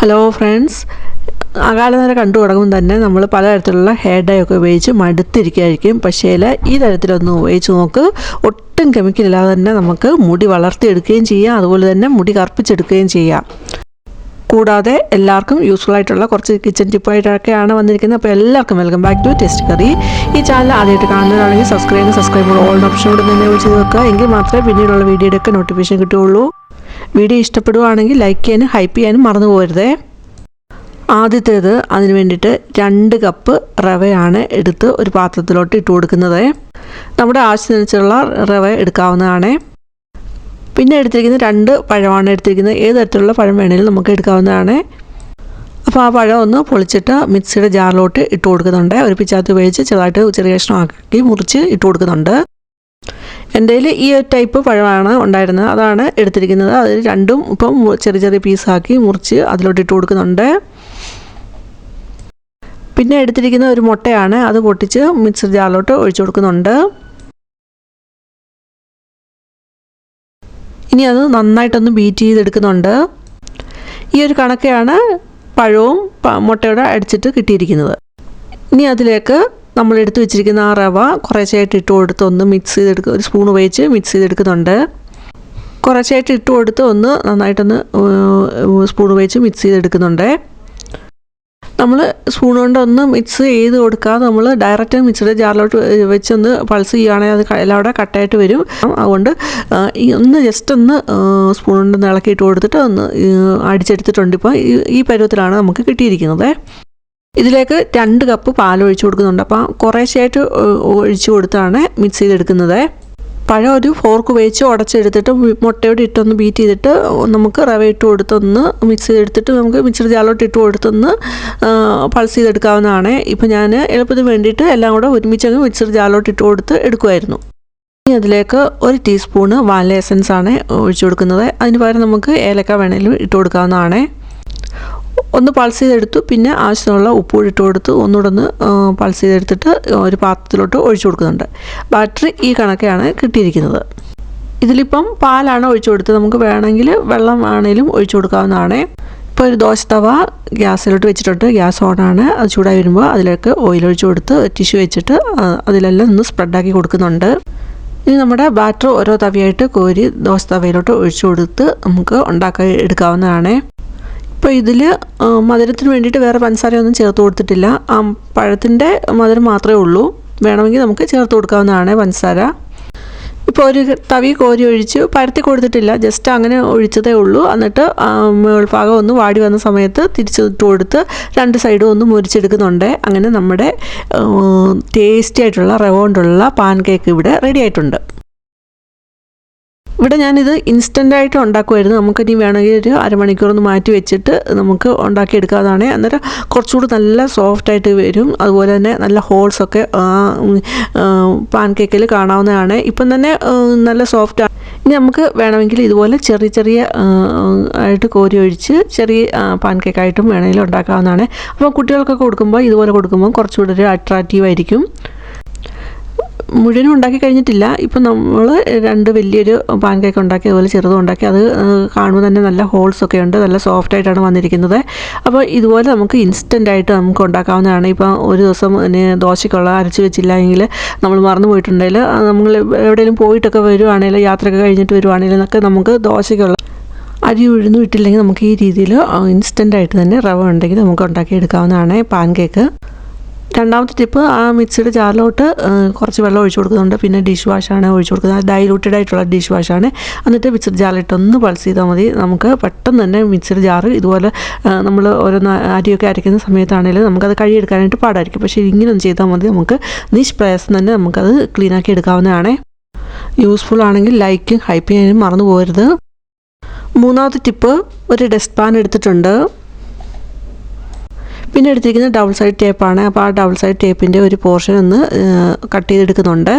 Hello friends അകാലനര കണ്ടു തുടങ്ങുമ്പോൾ തന്നെ നമ്മൾ പലതരത്തിലുള്ള ഹെയർ ഡൈ ഒക്കെ ഉപയോഗിച്ച് മടുത്തിരിക്കുകയായിരിക്കും. പക്ഷേ ഈ തരത്തിലൊന്നും ഉപയോഗിച്ച് നോക്ക്. ഒട്ടും കെമിക്കൽ ഇല്ലാതെ തന്നെ നമുക്ക് മുടി വളർത്തിയെടുക്കുകയും ചെയ്യാം. അതുപോലെ തന്നെ മുടി കറുപ്പിച്ചെടുക്കുകയും ചെയ്യാം. കൂടാതെ എല്ലാവർക്കും യൂസ്ഫുൾ ആയിട്ടുള്ള കുറച്ച് കിച്ചൺ ടിപ്പായിട്ടൊക്കെയാണ് വന്നിരിക്കുന്നത്. അപ്പോൾ എല്ലാവർക്കും welcome back to test curry ഈ ചാനൽ ആദ്യമായിട്ട് കാണുന്നതാണെങ്കിൽ സബ്സ്ക്രൈബ് സബ്സ്ക്രൈബ് ഓൾ ഓപ്ഷൻ കൂടെ തന്നെ ചെയ്ത് വെക്കുക എങ്കിൽ മാത്രമേ പിന്നീടുള്ള വീഡിയോയുടെയൊക്കെ നോട്ടിഫിക്കേഷൻ കിട്ടുകയുള്ളൂ. വീഡിയോ ഇഷ്ടപ്പെടുവാണെങ്കിൽ ലൈക്ക് ചെയ്യാനും ഹൈപ്പ് ചെയ്യാനും മറന്നു പോകരുതേ. ആദ്യത്തേത് അതിന് വേണ്ടിയിട്ട് രണ്ട് കപ്പ് റവയാണ് എടുത്ത് ഒരു പാത്രത്തിലോട്ട് ഇട്ട് കൊടുക്കുന്നത്. നമ്മുടെ ആവശ്യത്തിനനുസരിച്ചുള്ള റവ എടുക്കാവുന്നതാണ്. പിന്നെ എടുത്തിരിക്കുന്നത് രണ്ട് പഴമാണ് എടുത്തിരിക്കുന്നത്. ഏത് തരത്തിലുള്ള പഴം വേണമെങ്കിലും നമുക്ക് എടുക്കാവുന്നതാണ്. അപ്പോൾ ആ പഴം ഒന്ന് പൊളിച്ചിട്ട് മിക്സിയുടെ ജാറിലോട്ട് ഇട്ട് കൊടുക്കുന്നുണ്ട്. ഒരു പിച്ചാത്ത് ഉപയോഗിച്ച് ചെറുതായിട്ട് ചെറിയ കഷ്ണമാക്കി മുറിച്ച് ഇട്ട് കൊടുക്കുന്നുണ്ട്. എന്റെ ഈ ഒരു ടൈപ്പ് പഴമാണ് ഉണ്ടായിരുന്നത്. അതാണ് എടുത്തിരിക്കുന്നത്. അതിൽ രണ്ടും ഇപ്പം ചെറിയ ചെറിയ പീസാക്കി മുറിച്ച് അതിലോട്ട് ഇട്ട് കൊടുക്കുന്നുണ്ട്. പിന്നെ എടുത്തിരിക്കുന്ന ഒരു മുട്ടയാണ്. അത് പൊട്ടിച്ച് മിക്സർ ജാറിലോട്ട് ഒഴിച്ചു കൊടുക്കുന്നുണ്ട്. ഇനി അത് നന്നായിട്ടൊന്ന് ബീറ്റ് ചെയ്തെടുക്കുന്നുണ്ട്. ഈ ഒരു കണക്കെയാണ് പഴവും മുട്ടയുടെ അടിച്ചിട്ട് കിട്ടിയിരിക്കുന്നത്. ഇനി അതിലേക്ക് നമ്മൾ എടുത്തു വെച്ചിരിക്കുന്ന ആ റവ കുറേശ്ശായിട്ട് ഇട്ട് കൊടുത്ത് ഒന്ന് മിക്സ് ചെയ്തെടുക്കുക ഒരു സ്പൂൺ ഉപയോഗിച്ച് മിക്സ് ചെയ്തെടുക്കുന്നുണ്ട്. കുറേശ്ശായിട്ട് ഇട്ട് കൊടുത്ത് ഒന്ന് നന്നായിട്ടൊന്ന് സ്പൂൺ ഉപയോഗിച്ച് മിക്സ് ചെയ്തെടുക്കുന്നുണ്ട്. നമ്മൾ സ്പൂൺ കൊണ്ട് ഒന്ന് മിക്സ് ചെയ്ത് കൊടുക്കാതെ നമ്മൾ ഡയറക്റ്റ് മിക്സിയുടെ ജാറിലോട്ട് വെച്ചൊന്ന് പൾസ് ചെയ്യുകയാണെങ്കിൽ അത് എല്ലാവിടെ കട്ടായിട്ട് വരും. അതുകൊണ്ട് ഒന്ന് ജസ്റ്റ് ഒന്ന് സ്പൂൺ കൊണ്ട് ഇളക്കിയിട്ട് കൊടുത്തിട്ട് ഒന്ന് അടിച്ചെടുത്തിട്ടുണ്ട് ഇപ്പോൾ ഈ പരുവത്തിലാണ് നമുക്ക് കിട്ടിയിരിക്കുന്നത്. ഇതിലേക്ക് രണ്ട് കപ്പ് പാൽ ഒഴിച്ചു കൊടുക്കുന്നുണ്ട് അപ്പോൾ കുറേശ്ശായിട്ട് ഒഴിച്ചു കൊടുത്താണ് മിക്സ് ചെയ്തെടുക്കുന്നത്. പഴം ഒരു ഫോർക്ക് ഉപയോഗിച്ച് ഉടച്ചെടുത്തിട്ട് മുട്ടയോട് ഇട്ടൊന്ന് ബീറ്റ് ചെയ്തിട്ട് നമുക്ക് റവ ഇട്ട് കൊടുത്തൊന്ന് മിക്സ് ചെയ്തെടുത്തിട്ട് നമുക്ക് മിക്സർ ജാലോട്ട് ഇട്ട് കൊടുത്തൊന്ന് പൾസ് ചെയ്തെടുക്കാവുന്നതാണ്. ഇപ്പോൾ ഞാൻ എളുപ്പത്തിന് വേണ്ടിയിട്ട് എല്ലാം കൂടെ ഒരുമിച്ച് അങ്ങ് മിക്സർ ജാലോട്ട് ഇട്ട് കൊടുത്ത് എടുക്കുമായിരുന്നു ഇനി അതിലേക്ക് ഒരു ടീസ്പൂണ് വാനില എസൻസ് ആണ് ഒഴിച്ചു കൊടുക്കുന്നത്. അതിന് പകരം നമുക്ക് ഏലക്ക വേണേലും ഇട്ട് കൊടുക്കാവുന്നതാണ്. ഒന്ന് പൾസ് ചെയ്തെടുത്തു. പിന്നെ ആവശ്യമുള്ള ഉപ്പ് ഇട്ട് കൊടുത്ത്. ഒന്നുകൂടെ ഒന്ന് പൾസ് ചെയ്തെടുത്തിട്ട് ഒരു പാത്രത്തിലോട്ട് ഒഴിച്ചു കൊടുക്കുന്നുണ്ട്. ബാറ്ററി ഈ കണക്കെയാണ് കിട്ടിയിരിക്കുന്നത്. ഇതിലിപ്പം പാലാണ് ഒഴിച്ചു കൊടുത്തത്. നമുക്ക് വേണമെങ്കിൽ വെള്ളം ആണെങ്കിലും ഒഴിച്ചു കൊടുക്കാവുന്നതാണ്. ഇപ്പോൾ ഒരു ദോശ തവ ഗ്യാസിലോട്ട് വെച്ചിട്ടുണ്ട്. ഗ്യാസ് ഓണാണ് അത് ചൂടായി വരുമ്പോൾ അതിലേക്ക് ഓയിൽ ഒഴിച്ചു കൊടുത്ത് ടിഷ്യൂ വെച്ചിട്ട് അതിലെല്ലാം ഒന്ന് സ്പ്രെഡാക്കി കൊടുക്കുന്നുണ്ട്. ഇനി നമ്മുടെ ബാറ്റർ ഓരോ തവിയായിട്ട് കോരി ദോശ തവയിലോട്ട് ഒഴിച്ചു കൊടുത്ത് നമുക്ക് ഉണ്ടാക്കി എടുക്കാവുന്നതാണ്. ഇപ്പോൾ ഇതിൽ മധുരത്തിന് വേണ്ടിയിട്ട് വേറെ പഞ്ചസാരയൊന്നും ചേർത്ത് കൊടുത്തിട്ടില്ല. ആ പഴത്തിന്റെ മധുരം മാത്രമേ ഉള്ളൂ. വേണമെങ്കിൽ നമുക്ക് ചേർത്ത് കൊടുക്കാവുന്നതാണ് പഞ്ചസാര. ഇപ്പോൾ ഒരു തവി കോരി ഒഴിച്ച് പരത്തി കൊടുത്തിട്ടില്ല. ജസ്റ്റ് അങ്ങനെ ഒഴിച്ചതേ ഉള്ളൂ. എന്നിട്ട് മേൾഭാഗം ഒന്ന് വാടി വന്ന സമയത്ത് തിരിച്ചിട്ട് കൊടുത്ത് രണ്ട് സൈഡും ഒന്ന് മുരിച്ചെടുക്കുന്നുണ്ട് അങ്ങനെ നമ്മുടെ ടേസ്റ്റി ആയിട്ടുള്ള റവ കൊണ്ടുള്ള പാൻ കേക്ക് ഇവിടെ റെഡി ആയിട്ടുണ്ട്. ഇവിടെ ഞാനിത് ഇൻസ്റ്റന്റായിട്ട് ഉണ്ടാക്കുമായിരുന്നു നമുക്കിനി വേണമെങ്കിൽ ഒരു അരമണിക്കൂറൊന്ന് മാറ്റി വെച്ചിട്ട് നമുക്ക് ഉണ്ടാക്കിയെടുക്കാതാണ് അന്നേരം കുറച്ചുകൂടി നല്ല സോഫ്റ്റായിട്ട് വരും. അതുപോലെ തന്നെ നല്ല ഹോൾസൊക്കെ പാൻ കേക്കിൽ കാണാവുന്നതാണ്. ഇപ്പം തന്നെ നല്ല സോഫ്റ്റ് ഇനി നമുക്ക് വേണമെങ്കിൽ ഇതുപോലെ ചെറിയ ചെറിയ ആയിട്ട് കോരി ഒഴിച്ച് ചെറിയ പാൻ കേക്കായിട്ടും വേണമെങ്കിൽ ഉണ്ടാക്കാവുന്നതാണ്. അപ്പോൾ കുട്ടികൾക്കൊക്കെ കൊടുക്കുമ്പോൾ ഇതുപോലെ കൊടുക്കുമ്പോൾ കുറച്ചുകൂടി ഒരു അട്രാക്റ്റീവ് ആയിരിക്കും. മുഴുവനും ഉണ്ടാക്കി കഴിഞ്ഞിട്ടില്ല. ഇപ്പം നമ്മൾ രണ്ട് വലിയൊരു പാൻ കേക്ക് ഉണ്ടാക്കി അതുപോലെ ചെറുതും ഉണ്ടാക്കി. അത് കാണുമ്പോൾ തന്നെ നല്ല ഹോൾസ് ഒക്കെ ഉണ്ട്. നല്ല സോഫ്റ്റ് ആയിട്ടാണ് വന്നിരിക്കുന്നത്. അപ്പോൾ ഇതുപോലെ നമുക്ക് ഇൻസ്റ്റന്റ് ആയിട്ട് നമുക്ക് ഉണ്ടാക്കാവുന്നതാണ്. ഇപ്പം ഒരു ദിവസം ദോശയ്ക്കുള്ള അരച്ച് വെച്ചില്ല എങ്കിൽ നമ്മൾ മറന്നു പോയിട്ടുണ്ടെങ്കിൽ നമ്മൾ എവിടെയെങ്കിലും പോയിട്ടൊക്കെ വരുവാണെങ്കിൽ യാത്രയൊക്കെ കഴിഞ്ഞിട്ട് വരുവാണെങ്കിൽ എന്നൊക്കെ നമുക്ക് ദോശയ്ക്കുള്ള അരി ഉഴുന്നു ഇട്ടില്ലെങ്കിൽ നമുക്ക് ഈ രീതിയിൽ ഇൻസ്റ്റന്റ് ആയിട്ട് തന്നെ റവ ഉണ്ടെങ്കിൽ നമുക്ക് ഉണ്ടാക്കിയെടുക്കാവുന്നതാണ് പാൻ കേക്ക് രണ്ടാമത്തെ ടിപ്പ് ആ മിക്സിയുടെ ജാറിലോട്ട് കുറച്ച് വെള്ളം ഒഴിച്ചു കൊടുക്കുന്നുണ്ട്. പിന്നെ ഡിഷ് വാഷാണ് ഒഴിച്ചു കൊടുക്കുന്നത്. ഡൈലൂട്ടഡ് ആയിട്ടുള്ള ഡിഷ് വാഷാണ് എന്നിട്ട് മിക്സർ ജാറിലിട്ട് ഒന്ന് പൾസ് ചെയ്താൽ മതി. നമുക്ക് പെട്ടെന്ന് തന്നെ മിക്സിയുടെ ജാറ് ഇതുപോലെ നമ്മൾ ഓരോന്ന് അരിയൊക്കെ അരയ്ക്കുന്ന സമയത്താണെങ്കിലും നമുക്കത് കഴുകിയെടുക്കാനായിട്ട് പാടായിരിക്കും. പക്ഷേ ഇങ്ങനെ ഒന്ന് ചെയ്താൽ മതി. നമുക്ക് നിഷ്പ്രയാസം തന്നെ നമുക്കത് ക്ലീനാക്കി എടുക്കാവുന്നതാണ്. യൂസ്ഫുൾ ആണെങ്കിൽ ലൈക്കും ഹൈപ്പ് ചെയ്യാനും മറന്നു പോകരുത്. മൂന്നാമത്തെ ടിപ്പ് ഒരു ഡസ്റ്റ് പാൻ എടുത്തിട്ടുണ്ട്. പിന്നെ എടുത്തിരിക്കുന്നത് ഡബിൾ സൈഡ് ടേപ്പാണ് അപ്പോൾ ആ ഡബിൾ സൈഡ് ടേപ്പിന്റെ ഒരു പോർഷൻ ഒന്ന് കട്ട് ചെയ്തെടുക്കുന്നുണ്ട്.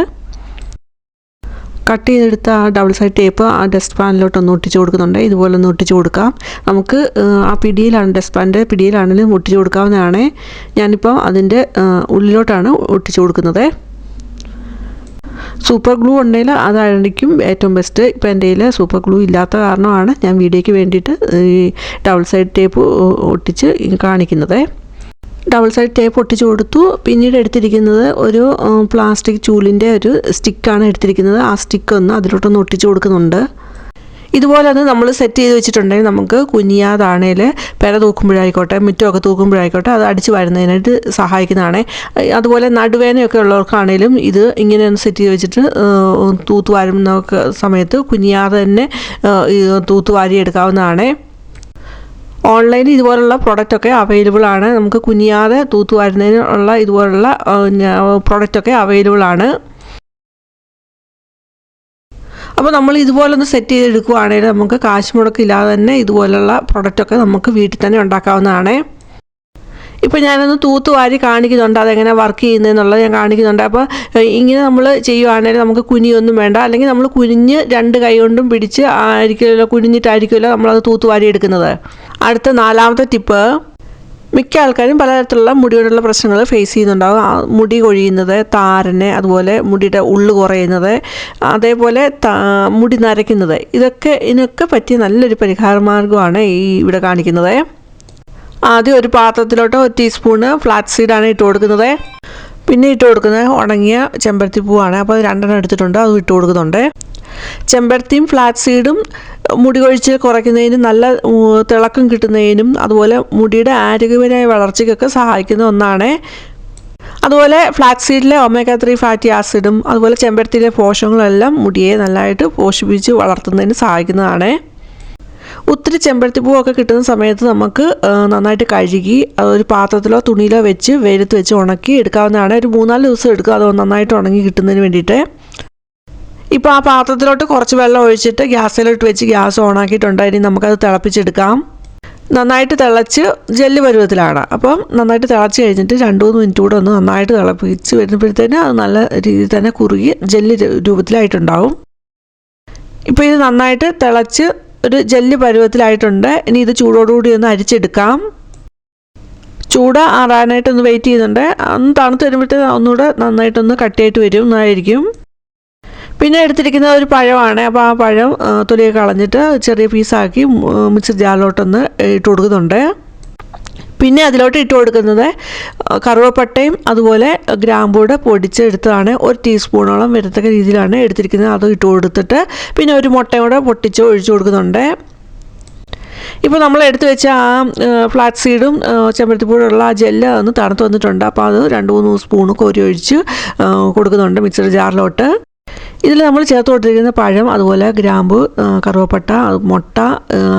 കട്ട് ചെയ്തെടുത്ത ആ ഡബിൾ സൈഡ് ടേപ്പ് ആ ഡസ്റ്റ് പാനിലോട്ട് ഒന്ന് ഒട്ടിച്ചു കൊടുക്കുന്നുണ്ട്. ഇതുപോലെ ഒന്ന് ഒട്ടിച്ചു കൊടുക്കാം. നമുക്ക് ആ പിടിയിലാണ് ഡസ്റ്റ് പാനിന്റെ പിടിയിലാണെങ്കിലും ഒട്ടിച്ചു കൊടുക്കാവുന്നതാണ്. ഞാനിപ്പോൾ അതിന്റെ ഉള്ളിലോട്ടാണ് ഒട്ടിച്ചു കൊടുക്കുന്നത്. സൂപ്പർ ഗ്ലൂ ഉണ്ടെങ്കിൽ അതായിരിക്കും ഏറ്റവും ബെസ്റ്റ് ഇപ്പം എന്റെ കയ്യിൽ സൂപ്പർ ഗ്ലൂ ഇല്ലാത്ത കാരണമാണ് ഞാൻ വീഡിയോയ്ക്ക് വേണ്ടിയിട്ട് ഈ ഡബിൾ സൈഡ് ടേപ്പ് ഒട്ടിച്ച് കാണിക്കുന്നത്. ഡബിൾ സൈഡ് ടേപ്പ് ഒട്ടിച്ച് കൊടുത്തു. പിന്നീട് എടുത്തിരിക്കുന്നത് ഒരു പ്ലാസ്റ്റിക് ചൂലിന്റെ ഒരു സ്റ്റിക്കാണ് എടുത്തിരിക്കുന്നത്. ആ സ്റ്റിക്ക് ഒന്ന് അതിലോട്ടൊന്ന് ഒട്ടിച്ച് കൊടുക്കുന്നുണ്ട്. ഇതുപോലെ അത് നമ്മൾ സെറ്റ് ചെയ്ത് വെച്ചിട്ടുണ്ടെങ്കിൽ നമുക്ക് കുഞ്ഞിയാതാണേൽ പെര തൂക്കുമ്പോഴായിക്കോട്ടെ മുറ്റമൊക്കെ തൂക്കുമ്പോഴായിക്കോട്ടെ അത് അടിച്ച് വരുന്നതിനായിട്ട് സഹായിക്കുന്നതാണ്. അതുപോലെ നടുവേനയൊക്കെ ഉള്ളവർക്കാണേലും ഇത് ഇങ്ങനെ ഒന്ന് സെറ്റ് ചെയ്ത് വെച്ചിട്ട് തൂത്ത് വാരുന്ന സമയത്ത് കുഞ്ഞിയാതെ തന്നെ തൂത്ത് വാരി എടുക്കാവുന്നതാണ്. ഓൺലൈനിൽ ഇതുപോലുള്ള പ്രൊഡക്റ്റൊക്കെ അവൈലബിൾ ആണ്. നമുക്ക് കുനിയാതെ തൂത്തു വരുന്നതിനുള്ള ഇതുപോലുള്ള പ്രൊഡക്റ്റൊക്കെ അവൈലബിൾ ആണ്. അപ്പോൾ നമ്മൾ ഇതുപോലെ ഒന്ന് സെറ്റ് ചെയ്തെടുക്കുകയാണെങ്കിൽ നമുക്ക് കാശ് മുടക്കില്ലാതെ തന്നെ ഇതുപോലുള്ള പ്രൊഡക്റ്റൊക്കെ നമുക്ക് വീട്ടിൽ തന്നെ ഉണ്ടാക്കാവുന്നതാണ്. ഇപ്പോൾ ഞാനൊന്ന് തൂത്ത് വാരി കാണിക്കുന്നുണ്ട്. അതെങ്ങനെ വർക്ക് ചെയ്യുന്നതെന്നുള്ളത് ഞാൻ കാണിക്കുന്നുണ്ട്. അപ്പോൾ ഇങ്ങനെ നമ്മൾ ചെയ്യുവാണെങ്കിൽ നമുക്ക് കുനിയൊന്നും വേണ്ട. അല്ലെങ്കിൽ നമ്മൾ കുനിഞ്ഞ് രണ്ട് കൈ കൊണ്ടും പിടിച്ച് ആയിരിക്കുമല്ലോ കുനിഞ്ഞിട്ടായിരിക്കുമല്ലോ നമ്മളത് തൂത്ത് വാരി എടുക്കുന്നത്. അടുത്ത നാലാമത്തെ ടിപ്പ് മിക്ക ആൾക്കാരും പലതരത്തിലുള്ള മുടി കൊണ്ടുള്ള പ്രശ്നങ്ങൾ ഫേസ് ചെയ്യുന്നുണ്ടാകും മുടി കൊഴിയുന്നത് താരനെ അതുപോലെ മുടിയുടെ ഉള്ളു കുറയുന്നത് അതേപോലെ മുടി നരയ്ക്കുന്നത്. ഇതൊക്കെ ഇതിനൊക്കെ പറ്റിയ നല്ലൊരു പരിഹാര മാർഗമാണ് ഈ ഇവിടെ കാണിക്കുന്നത്. ആദ്യം ഒരു പാത്രത്തിലോട്ട് ഒരു ടീസ്പൂണ് ഫ്ലാറ്റ് സീഡാണ് ഇട്ട് കൊടുക്കുന്നത്. പിന്നെ ഇട്ട് കൊടുക്കുന്നത് ഉണങ്ങിയ ചെമ്പരത്തി പൂവാണ്. അപ്പോൾ രണ്ടെണ്ണം എടുത്തിട്ടുണ്ട്. അത് ഇട്ട് കൊടുക്കുന്നുണ്ട്. ചെമ്പരത്തിയും ഫ്ലാറ്റ് സീഡും മുടി കൊഴിച്ച് കുറയ്ക്കുന്നതിനും നല്ല തിളക്കം കിട്ടുന്നതിനും അതുപോലെ മുടിയുടെ ആരോഗ്യപരമായ വളർച്ചയ്ക്കൊക്കെ സഹായിക്കുന്ന ഒന്നാണ്. അതുപോലെ ഫ്ലാക്സ് സീഡിലെ ഒമേഗ ത്രീ ഫാറ്റി ആസിഡും അതുപോലെ ചെമ്പരത്തിയിലെ പോഷകങ്ങളെല്ലാം മുടിയെ നല്ലതായിട്ട് പോഷിപ്പിച്ച് വളർത്തുന്നതിന് സഹായിക്കുന്നതാണ്. ഒത്തിരി ചെമ്പരത്തിപ്പൂവൊക്കെ കിട്ടുന്ന സമയത്ത് നമുക്ക് നന്നായിട്ട് കഴുകി ഒരു പാത്രത്തിലോ തുണിയിലോ വെച്ച് വെയിലത്ത് വെച്ച് ഉണക്കി എടുക്കാവുന്നതാണ്. ഒരു മൂന്നാൽ ദിവസം എടുക്കുക അത് നന്നായിട്ട് ഉണങ്ങി കിട്ടുന്നതിന് വേണ്ടിയിട്ട്. ഇപ്പോൾ ആ പാത്രത്തിലോട്ട് കുറച്ച് വെള്ളം ഒഴിച്ചിട്ട് ഗ്യാസിലോട്ട് വെച്ച് ഗ്യാസ് ഓണാക്കിയിട്ടുണ്ട്. ഇനി നമുക്കത് തിളപ്പിച്ചെടുക്കാം. നന്നായിട്ട് തിളച്ച് ജെല്ല് പരുവത്തിലാണ്. അപ്പം നന്നായിട്ട് തിളച്ച് കഴിഞ്ഞിട്ട് രണ്ട് മൂന്ന് മിനിറ്റ് കൂടെ ഒന്ന് നന്നായിട്ട് തിളപ്പിച്ച് വരുമ്പോഴത്തേന് അത് നല്ല രീതിയിൽ തന്നെ കുറുകി ജെല്ല് രൂപത്തിലായിട്ടുണ്ടാവും. ഇപ്പോൾ ഇത് നന്നായിട്ട് തിളച്ച് ഒരു ജെല്ല് പരുവത്തിലായിട്ടുണ്ട്. ഇനി ഇത് ചൂടോടുകൂടി ഒന്ന് അരിച്ചെടുക്കാം. ചൂട് ആറാനായിട്ടൊന്ന് വെയിറ്റ് ചെയ്യുന്നുണ്ട്. ഒന്ന് തണുത്ത് വരുമ്പോഴത്തേക്ക് ഒന്നുകൂടെ നന്നായിട്ടൊന്ന് കട്ടിയായിട്ട് വരും എന്നായിരിക്കും പിന്നെ എടുത്തിരിക്കുന്ന ഒരു പഴമാണ്. അപ്പോൾ ആ പഴം തൊലിയൊക്കെ കളഞ്ഞിട്ട് ചെറിയ പീസാക്കി മിക്സർ ജാറിലോട്ടൊന്ന് ഇട്ട് കൊടുക്കുന്നുണ്ട്. പിന്നെ അതിലോട്ട് ഇട്ട് കൊടുക്കുന്നത് കറുവപ്പട്ടയും അതുപോലെ ഗ്രാമ്പൂടെ പൊടിച്ചെടുത്തതാണ്. ഒരു ടീസ്പൂണോളം വരത്തക്ക രീതിയിലാണ് എടുത്തിരിക്കുന്നത്. അത് ഇട്ട് കൊടുത്തിട്ട് പിന്നെ ഒരു മുട്ടയും കൂടെ പൊട്ടിച്ച് ഒഴിച്ചു കൊടുക്കുന്നുണ്ട്. ഇപ്പോൾ നമ്മൾ എടുത്തു വെച്ച ആ ഫ്ലാറ്റ് സീഡും ചെമ്പരത്തിപ്പൂടുള്ള ആ ജെല്ല് ഒന്ന് തണുത്ത് വന്നിട്ടുണ്ട്. അപ്പോൾ അത് രണ്ട് മൂന്ന് സ്പൂണ് കോരി ഒഴിച്ച് കൊടുക്കുന്നുണ്ട് മിക്സർ ജാറിലോട്ട് ഇതിൽ നമ്മൾ ചേർത്ത് കൊടുത്തിരിക്കുന്ന പഴം അതുപോലെ ഗ്രാമ്പു കറുവപ്പട്ട മുട്ട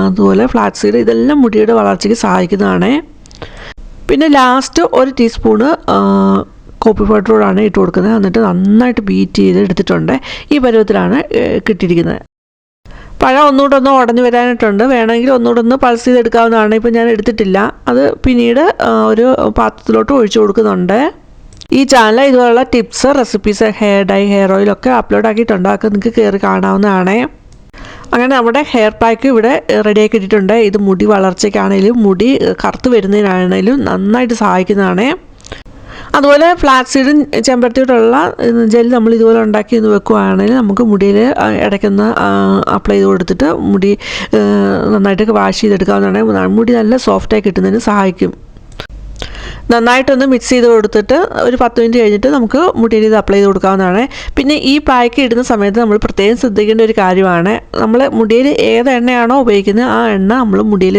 അതുപോലെ ഫ്ലാക്സ് സീഡ് ഇതെല്ലാം മുടിയുടെ വളർച്ചയ്ക്ക് സഹായിക്കുന്നതാണ്. പിന്നെ ലാസ്റ്റ് ഒരു ടീസ്പൂണ് കോപ്പി പൗഡറോടാണ് ഇട്ട് കൊടുക്കുന്നത്. എന്നിട്ട് നന്നായിട്ട് ബീറ്റ് ചെയ്ത് എടുത്തിട്ടുണ്ട്. ഈ പരുവത്തിലാണ് കിട്ടിയിരിക്കുന്നത്. പഴം ഒന്നുകൂടെ ഒന്ന് ഉടഞ്ഞു വരാനായിട്ടുണ്ട്. വേണമെങ്കിൽ ഒന്നുകൂടെ ഒന്ന് പൾസ് ചെയ്തെടുക്കാവുന്നതാണ്. ഇപ്പം ഞാൻ എടുത്തിട്ടില്ല. അത് പിന്നീട് ഒരു പാത്രത്തിലോട്ട് ഒഴിച്ചു കൊടുക്കുന്നുണ്ട്. ഈ ചാനൽ ഇതുപോലുള്ള tips recipes hair dye hair ഓയിലൊക്കെ അപ്ലോഡ് ആക്കിയിട്ടുണ്ട് അതൊക്കെ നിങ്ങൾക്ക് കയറി കാണാവുന്നതാണ്. അങ്ങനെ നമ്മുടെ ഹെയർ പാക്ക് ഇവിടെ റെഡിയാക്കി ഇട്ടിട്ടുണ്ട്. ഇത് മുടി വളർച്ചയ്ക്കാണെങ്കിലും മുടി കറുത്ത് വരുന്നതിനാണെങ്കിലും നന്നായിട്ട് സഹായിക്കുന്നതാണ്. അതുപോലെ ഫ്ലാക്സീഡും ചെമ്പരത്തിയോടുള്ള ജെൽ നമ്മൾ ഇതുപോലെ ഉണ്ടാക്കി ഒന്ന് വെക്കുകയാണെങ്കിൽ നമുക്ക് മുടിയിൽ ഇടയ്ക്കൊന്ന് അപ്ലൈ ചെയ്ത് കൊടുത്തിട്ട് മുടി നന്നായിട്ട് വാഷ് ചെയ്തെടുക്കാവുന്നതാണ്. മുടി നല്ല സോഫ്റ്റായി കിട്ടുന്നതിന് സഹായിക്കും. നന്നായിട്ടൊന്ന് മിക്സ് ചെയ്ത് കൊടുത്തിട്ട് ഒരു പത്ത് മിനിറ്റ് കഴിഞ്ഞിട്ട് നമുക്ക് മുടിയിൽ ഇത് അപ്ലൈ ചെയ്ത് കൊടുക്കാവുന്നതാണ്. പിന്നെ ഈ പായ്ക്ക് ഇടുന്ന സമയത്ത് നമ്മൾ പ്രത്യേകം ശ്രദ്ധിക്കേണ്ട ഒരു കാര്യമാണ്. നമ്മൾ മുടിയിൽ ഏത് എണ്ണയാണോ ഉപയോഗിക്കുന്നത് ആ എണ്ണ നമ്മൾ മുടിയിൽ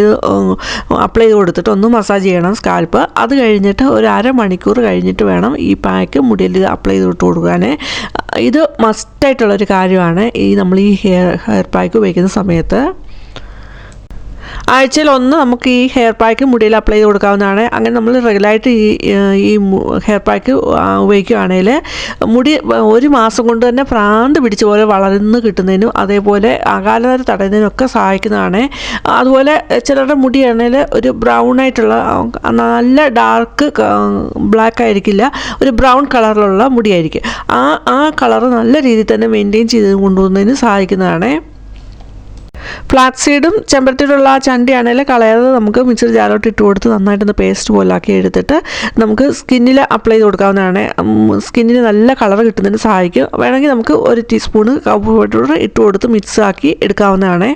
അപ്ലൈ ചെയ്ത് കൊടുത്തിട്ട് ഒന്ന് മസാജ് ചെയ്യണം സ്കാൽപ്പ് അത് കഴിഞ്ഞിട്ട് ഒരു അരമണിക്കൂർ കഴിഞ്ഞിട്ട് വേണം ഈ പായ്ക്ക് മുടിയിൽ അപ്ലൈ ചെയ്ത് കൊടുക്കാനേ. ഇത് മസ്റ്റായിട്ടുള്ളൊരു കാര്യമാണ് ഈ നമ്മൾ ഈ ഹെയർ ഹെയർ പായ്ക്ക് ഉപയോഗിക്കുന്ന സമയത്ത്. ആഴ്ചയിൽ ഒന്ന് നമുക്ക് ഈ ഹെയർ പാക്ക് മുടിയിൽ അപ്ലൈ ചെയ്ത് കൊടുക്കാവുന്നതാണ്. അങ്ങനെ നമ്മൾ റെഗുലറായിട്ട് ഈ ഈ ഹെയർ പാക്ക് ഉപയോഗിക്കുകയാണെങ്കിൽ മുടി ഒരു മാസം കൊണ്ട് തന്നെ ഭ്രാന്ത് പിടിച്ച പോലെ വളർന്ന് കിട്ടുന്നതിനും അതേപോലെ അകാലനര തടയുന്നതിനും ഒക്കെ സഹായിക്കുന്നതാണ്. അതുപോലെ ചിലരുടെ മുടിയാണെങ്കിൽ ഒരു ബ്രൗൺ ആയിട്ടുള്ള നല്ല ഡാർക്ക് ബ്ലാക്ക് ആയിരിക്കില്ല ഒരു ബ്രൗൺ കളറിലുള്ള മുടിയായിരിക്കും. ആ ആ കളർ നല്ല രീതിയിൽ തന്നെ മെയിന്റെയിൻ ചെയ്ത് കൊണ്ടുപോകുന്നതിന് സഹായിക്കുന്നതാണ്. ഫ്ലാക്സ് സീഡും ചെമ്പരത്തിയിലുള്ള ആ ചണ്ടിയാണെങ്കിൽ കളയാതെ നമുക്ക് മിക്സർ ജാലോട്ട് ഇട്ട് കൊടുത്ത് നന്നായിട്ടൊന്ന് പേസ്റ്റ് പോലാക്കി എടുത്തിട്ട് നമുക്ക് സ്കിന്നിൽ അപ്ലൈ ചെയ്ത് കൊടുക്കാവുന്നതാണ്. സ്കിന്നിന് നല്ല കളർ കിട്ടുന്നതിന് സഹായിക്കും. വേണമെങ്കിൽ നമുക്ക് ഒരു ടീസ്പൂണ് കപ്പ് പൗഡർ ഇട്ട് കൊടുത്ത് മിക്സ് ആക്കി എടുക്കാവുന്നതാണ്.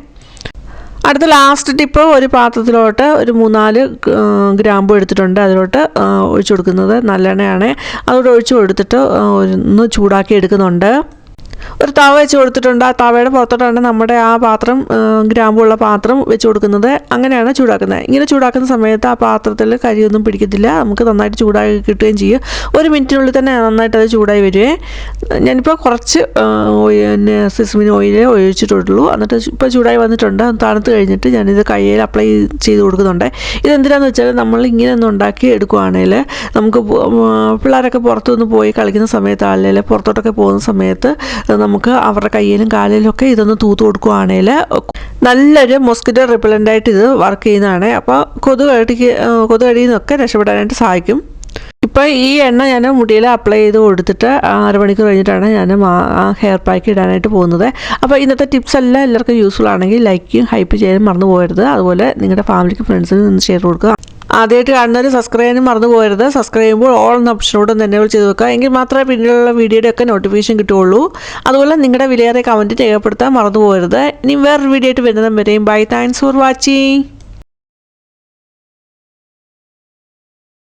അടുത്ത ലാസ്റ്റ് ടിപ്പ് ഒരു പാത്രത്തിലോട്ട് ഒരു മൂന്നാൽ ഗ്രാമ്പു എടുത്തിട്ടുണ്ട്. അതിലോട്ട് ഒഴിച്ചു കൊടുക്കുന്നത് നല്ലെണ്ണയാണ്. അതോട് ഒഴിച്ചു കൊടുത്തിട്ട് ഒന്ന് ചൂടാക്കി എടുക്കുന്നുണ്ട്. ഒരു തവ വെച്ച് കൊടുത്തിട്ടുണ്ട്. ആ തവയുടെ പുറത്തോട്ടാണ് നമ്മുടെ ആ പാത്രം ഗ്രാമ്പുള്ള പാത്രം വെച്ച് കൊടുക്കുന്നത്. അങ്ങനെയാണ് ചൂടാക്കുന്നത്. ഇങ്ങനെ ചൂടാക്കുന്ന സമയത്ത് ആ പാത്രത്തിൽ കരിയൊന്നും പിടിക്കത്തില്ല. നമുക്ക് നന്നായിട്ട് ചൂടായി കിട്ടുകയും ചെയ്യും. ഒരു മിനിറ്റിനുള്ളിൽ തന്നെ നന്നായിട്ട് അത് ചൂടായി വരുവേ ഞാനിപ്പോൾ കുറച്ച് പിന്നെ സിസ്മിൻ ഓയിൽ ഒഴിച്ചിട്ടുള്ളൂ. എന്നിട്ട് ഇപ്പോൾ ചൂടായി വന്നിട്ടുണ്ട്. തണുത്ത് കഴിഞ്ഞിട്ട് ഞാനിത് കയ്യിൽ അപ്ലൈ ചെയ്ത് കൊടുക്കുന്നുണ്ട്. ഇതെന്തിനാന്ന് വെച്ചാൽ നമ്മൾ ഇങ്ങനെ ഒന്ന് ഉണ്ടാക്കി എടുക്കുവാണെങ്കിൽ നമുക്ക് പിള്ളേരൊക്കെ പുറത്തുനിന്ന് പോയി കളിക്കുന്ന സമയത്ത് അല്ലെങ്കിൽ പുറത്തോട്ടൊക്കെ പോകുന്ന സമയത്ത് നമുക്ക് അവരുടെ കയ്യിലും കാലിലും ഒക്കെ ഇതൊന്ന് തൂത്ത് കൊടുക്കുവാണെങ്കിൽ നല്ലൊരു മോസ്കിറ്റോ റിപ്പലന്റ് ആയിട്ട് ഇത് വർക്ക് ചെയ്യുന്നതാണ്. അപ്പോൾ കൊതുക് കടിക്ക് നിന്നൊക്കെ രക്ഷപ്പെടാനായിട്ട് സഹായിക്കും. ഇപ്പോൾ ഈ എണ്ണ ഞാൻ മുടിയിൽ അപ്ലൈ ചെയ്ത് കൊടുത്തിട്ട് അരമണിക്കൂർ കഴിഞ്ഞിട്ടാണ് ഞാൻ ഹെയർ പാക്ക് ഇടാനായിട്ട് പോകുന്നത്. അപ്പോൾ ഇന്നത്തെ ടിപ്സ് എല്ലാം എല്ലാവർക്കും യൂസ്ഫുൾ ആണെങ്കിൽ ലൈക്കും ഹൈപ്പ് ചെയ്യാനും മറന്നു പോകരുത്. അതുപോലെ നിങ്ങളുടെ ഫാമിലിക്ക് ഫ്രണ്ട്സിനും ഷെയർ കൊടുക്കുക. ആദ്യമായിട്ട് കാണുന്നവർ സബ്സ്ക്രൈബ് ചെയ്യാനും മറന്നു പോകരുത്. സബ്സ്ക്രൈബ് ചെയ്യുമ്പോൾ ഓൾ എന്ന ഓപ്ഷനോട് തന്നെ ചെയ്ത് വെക്കുക. എങ്കിൽ മാത്രമേ പിന്നീടുള്ള വീഡിയോയുടെ ഒക്കെ നോട്ടിഫിക്കേഷൻ കിട്ടുകയുള്ളൂ. അതുപോലെ നിങ്ങളുടെ വിലയേറെ കമന്റ് രേഖപ്പെടുത്താൻ മറന്നു പോകരുത്. ഇനി വേറൊരു വീഡിയോ ആയിട്ട് വരുന്നതും വരെയും. Bye thanks for watching